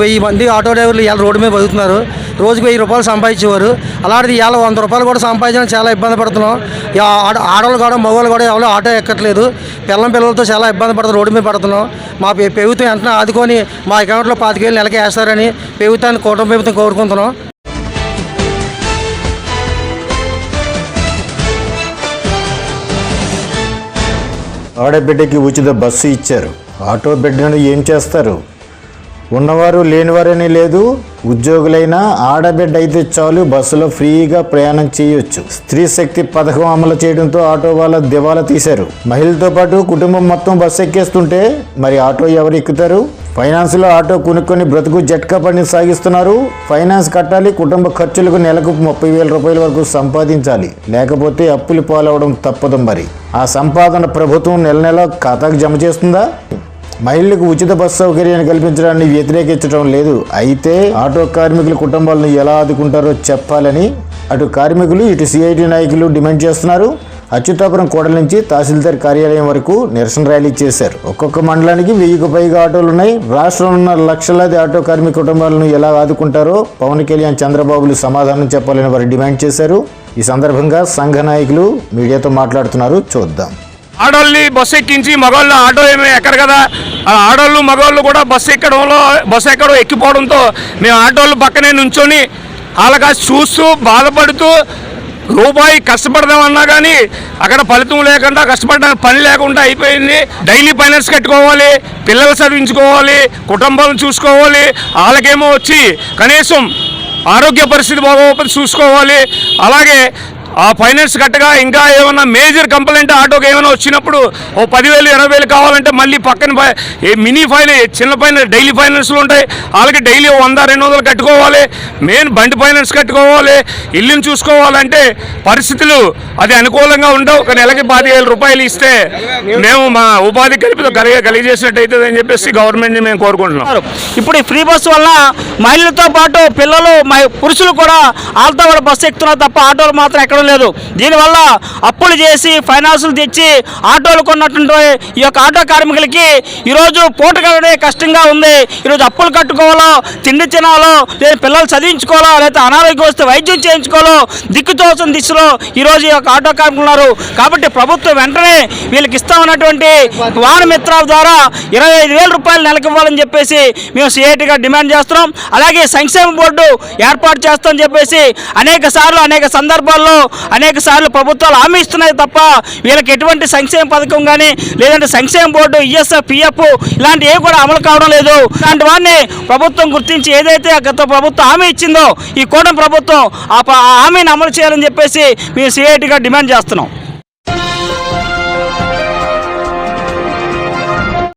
వెయ్యి మంది ఆటో డ్రైవర్లు ఇవాళ రోడ్డు మీద బతుకుతున్నారు. రోజుకి వెయ్యి రూపాయలు సంపాదించేవారు. అలాంటిది ఇవాళ వంద రూపాయలు కూడా సంపాదించడం చాలా ఇబ్బంది పడుతున్నాం. ఆడవాళ్ళు కూడా మగవాళ్ళు కూడా ఎవరో ఆటో ఎక్కట్లేదు. పిల్లం పిల్లలతో చాలా ఇబ్బంది పడుతుంది రోడ్డు మీద పడుతున్నాం. మా పె- ప్రభుత్వం వెంటనే ఆదుకొని మా అకౌంట్లో పాతికేళ్ళు నెలకి వేస్తారని ప్రభుత్వాన్ని కుటుంబ ప్రభుత్వం కోరుకుంటున్నాం. ఆడబిడ్డకి ఉచిత బస్సు ఇచ్చారు. ఆటో బిడ్డను ఏం చేస్తారు? ఉన్నవారు లేనివారని లేదు ఉద్యోగులైనా ఆడబిడ్డ అయితే చాలు బస్సులో ఫ్రీగా ప్రయాణం చేయొచ్చు. స్త్రీ శక్తి పథకం అమలు చేయడంతో ఆటో వాళ్ళ దివాలా తీశారు. మహిళలతో పాటు కుటుంబం మొత్తం బస్సు ఎక్కేస్తుంటే మరి ఆటో ఎవరు ఎక్కుతారు? ఫైనాన్స్లో ఆటో కొనుక్కొని బ్రతుకు జట్కా పని సాగిస్తున్నారు. ఫైనాన్స్ కట్టాలి కుటుంబ ఖర్చులకు నెలకు ముప్పై వేల రూపాయల వరకు సంపాదించాలి. లేకపోతే అప్పులు పాలవడం తప్పదు మరి. ఆ సంపాదన ప్రభుత్వం నెల నెల ఖాతాకు జమ చేస్తుందా? మహిళలకు ఉచిత బస్సు సౌకర్యాన్ని కల్పించడాన్ని వ్యతిరేకించడం లేదు. అయితే ఆటో కార్మికుల కుటుంబాలను ఎలా ఆదుకుంటారో చెప్పాలని అటు కార్మికులు ఇటు సిఐటి నాయకులు డిమాండ్ చేస్తున్నారు. అచ్యుతాపురం కోడల నుంచి తహసీల్దార్ కార్యాలయం వరకు నిరసన ర్యాలీ చేశారు. ఒక్కొక్క మండలానికి వెయ్యికి పైగా ఆటోలు ఉన్నాయి. రాష్ట్రంలో ఉన్న లక్షలాది ఆటో కార్మిక కుటుంబాలను ఎలా ఆదుకుంటారో పవన్ కళ్యాణ్ చంద్రబాబులు సమాధానం చెప్పాలని వారు డిమాండ్ చేశారు. ఈ సందర్భంగా సంఘ నాయకులు మీడియాతో మాట్లాడుతున్నారు. చూద్దాం. ఆడోళ్ళని బస్సు ఎక్కించి మగవాళ్ళు ఆటో ఏమి ఎక్కరు కదా. ఆడోళ్ళు మగవాళ్ళు కూడా బస్సు ఎక్కడంలో బస్సు ఎక్కడం ఎక్కిపోవడంతో మేము ఆటోళ్ళు పక్కనే నుంచొని వాళ్ళగా చూస్తూ బాధపడుతూ రూపాయి కష్టపడదామన్నా కానీ అక్కడ ఫలితం లేకుండా కష్టపడడానికి పని లేకుండా అయిపోయింది. డైలీ ఫైనాన్స్ కట్టుకోవాలి పిల్లలు చదివించుకోవాలి కుటుంబాలను చూసుకోవాలి వాళ్ళకేమో వచ్చి కనీసం ఆరోగ్య పరిస్థితి బాగోపతి చూసుకోవాలి. అలాగే ఆ ఫైనాన్స్ కట్టగా ఇంకా ఏమైనా మేజర్ కంప్లైంట్ ఆటోకి ఏమైనా వచ్చినప్పుడు ఓ పదివేలు ఇరవై వేలు కావాలంటే మళ్ళీ పక్కన ఏ మినీ ఫైనాన్స్ చిన్న ఫైనాన్స్ డైలీ ఫైనాన్స్లు ఉంటాయి. వాళ్ళకి డైలీ వంద రెండు వందలు కట్టుకోవాలి. మెయిన్ బండి ఫైనాన్స్ కట్టుకోవాలి. ఇల్లుని చూసుకోవాలంటే పరిస్థితులు అది అనుకూలంగా ఉండవు. ఒక నెలకి పదివేల రూపాయలు ఇస్తే మేము మా ఉపాధి కలిపి కలిగే కలిగజేసినట్టు అవుతుంది అని చెప్పేసి గవర్నమెంట్ని మేము కోరుకుంటున్నాం. ఇప్పుడు ఈ ఫ్రీ బస్సు వల్ల మహిళలతో పాటు పిల్లలు మహి- పురుషులు కూడా వాళ్ళతో కూడా బస్సు ఎక్కుతున్నారు తప్ప ఆటోలు మాత్రం ఎక్కడ లేదు. దీనివల్ల అప్పులు చేసి ఫైనాన్సులు తెచ్చి ఆటోలు కొన్నటువంటి ఈ యొక్క ఆటో కార్మికులకి ఈరోజు పూట కలడే కష్టంగా ఉంది. ఈరోజు అప్పులు కట్టుకోవాలో తిండి తినాలో లేదా పిల్లలు చదివించుకోవాలో లేదా అనారోగ్యం వస్తే వైద్యం చేయించుకోవాలో దిక్కుతోసిన దిశలో ఈరోజు ఈ యొక్క ఆటో కార్మికులు ఉన్నారు. కాబట్టి ప్రభుత్వం వెంటనే వీళ్ళకి ఇస్తామన్నటువంటి వాహన మిత్రాల ద్వారా ఇరవై ఐదు వేల రూపాయలు నెలకు ఇవ్వాలని చెప్పేసి మేము సిఐటిగా డిమాండ్ చేస్తున్నాం. అలాగే సంక్షేమ బోర్డు ఏర్పాటు చేస్తామని చెప్పేసి అనేక సార్లు అనేక సందర్భాల్లో అనేక సార్లు ప్రభుత్వాలు హామీ ఇస్తున్నాయి తప్ప వీళ్ళకి ఎటువంటి సంక్షేమ పథకం కానీ లేదంటే సంక్షేమ బోర్డు ఈఎస్ఎఫ్ పిఎఫ్ ఇలాంటి ఏవి కూడా అమలు కావడం లేదు. ఇలాంటి వారిని ప్రభుత్వం గుర్తించి ఏదైతే గత ప్రభుత్వం హామీ ఇచ్చిందో ఈ కూటమి ప్రభుత్వం ఆ ప- ఆ హామీని అమలు చేయాలని చెప్పేసి మేము సిఐటిగా డిమాండ్ చేస్తున్నాం.